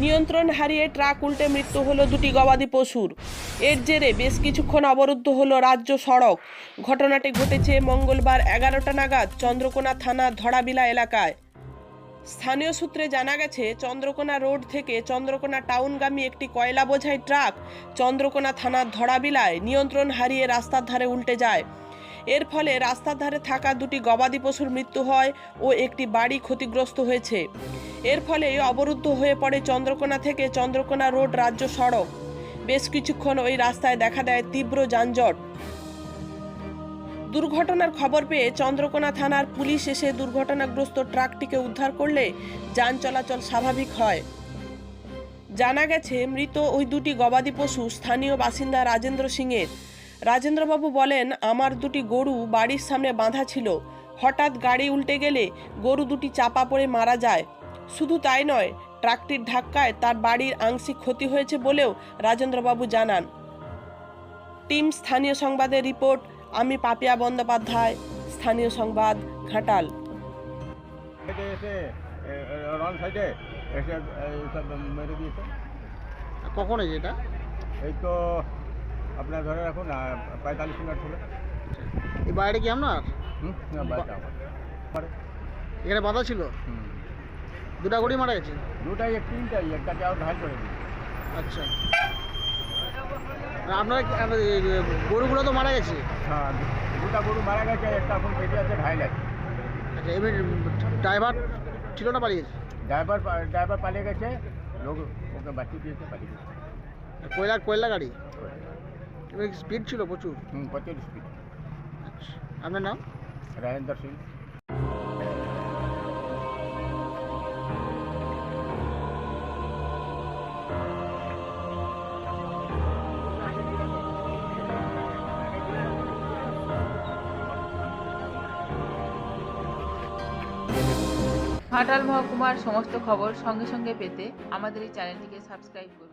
নিয়ন্ত্রণ হারিয়ে ট্রাক উল্টে মৃত্যু হলো দুটি গবাদি পশুর। এর জেরে বেশ কিছুক্ষণ অবরুদ্ধ হলো রাজ্য সড়ক। ঘটনাটি ঘটেছে মঙ্গলবার এগারোটা নাগাদ চন্দ্রকোনা থানার ধরাবিলা এলাকায়। স্থানীয় সূত্রে জানা গেছে, চন্দ্রকোনা রোড থেকে চন্দ্রকোনা টাউনগামী একটি কয়লা বোঝাই ট্রাক চন্দ্রকোনা থানার ধরাবিলায় নিয়ন্ত্রণ হারিয়ে রাস্তার ধারে উল্টে যায়। এর ফলে রাস্তার ধারে থাকা দুটি গবাদি পশুর মৃত্যু হয় ও একটি বাড়ি ক্ষতিগ্রস্ত হয়েছে। এর ফলে অবরুদ্ধ হয়ে পড়ে চন্দ্রকোনা থেকে চন্দ্রকোনা রোড রাজ্য সড়ক। বেশ কিছুক্ষণ ওই রাস্তায় দেখা দেয় তীব্র যানজট। দুর্ঘটনার খবর পেয়ে চন্দ্রকোনা থানার পুলিশ এসে দুর্ঘটনাগ্রস্ত ট্রাকটিকে উদ্ধার করলে যান চলাচল স্বাভাবিক হয়। জানা গেছে, মৃত ওই দুটি গবাদি পশু স্থানীয় বাসিন্দা রাজেন্দ্র সিংয়ের। রাজেন্দ্রবাবু বলেন আমার দুটি গরু বাড়ির সামনে বাঁধা ছিল। হঠাৎ গাড়ি উল্টে গেলে গরু দুটি চাপা পড়ে মারা যায়। শুধু তাই নয় ট্রাকটির ধাক্কায় তার বাড়ির আংশিক ক্ষতি হয়েছে বলেও রাজেন্দ্রবাবু জানান। টিম স্থানীয় সংবাদের রিপোর্ট আমি পাপিয়া বন্দ্যোপাধ্যায় স্থানীয় সংবাদ ঘাটাল। কখন এটা? এই তো আপনার ধরে রাখুন পঁয়তাল্লিশ মিনিট হলো এই বাইরে কি আপনার? এখানে বাধা ছিল। দুটা গড়ি মারা গেছে? দুটাই তিনটাই একটাকে আবার ঘাল করে আচ্ছা। আর আপনার গরুগুলো তো মারা গেছে? হ্যাঁ দুটা গরু মারা গেছে একটা এখন বেঁচে আছে ঘাইল আছে। আচ্ছা এমনি ড্রাইভার ছিল না পালিয়েছে ড্রাইভার ড্রাইভার পালিয়ে গেছে লোক ওকে বাঁচিয়ে দিয়েছে পালিয়ে গেছে। কয়লা কয়লা গাড়ি? স্পিড ছিল প্রচুর। হুম প্রচুর স্পিড আচ্ছা আপনার নাম? রাজেন্দ্র সিং। ঘাটাল মহকুমার সমস্ত খবর সঙ্গে সঙ্গে পেতে আমাদের এই চ্যানেলটিকে সাবস্ক্রাইব করুন।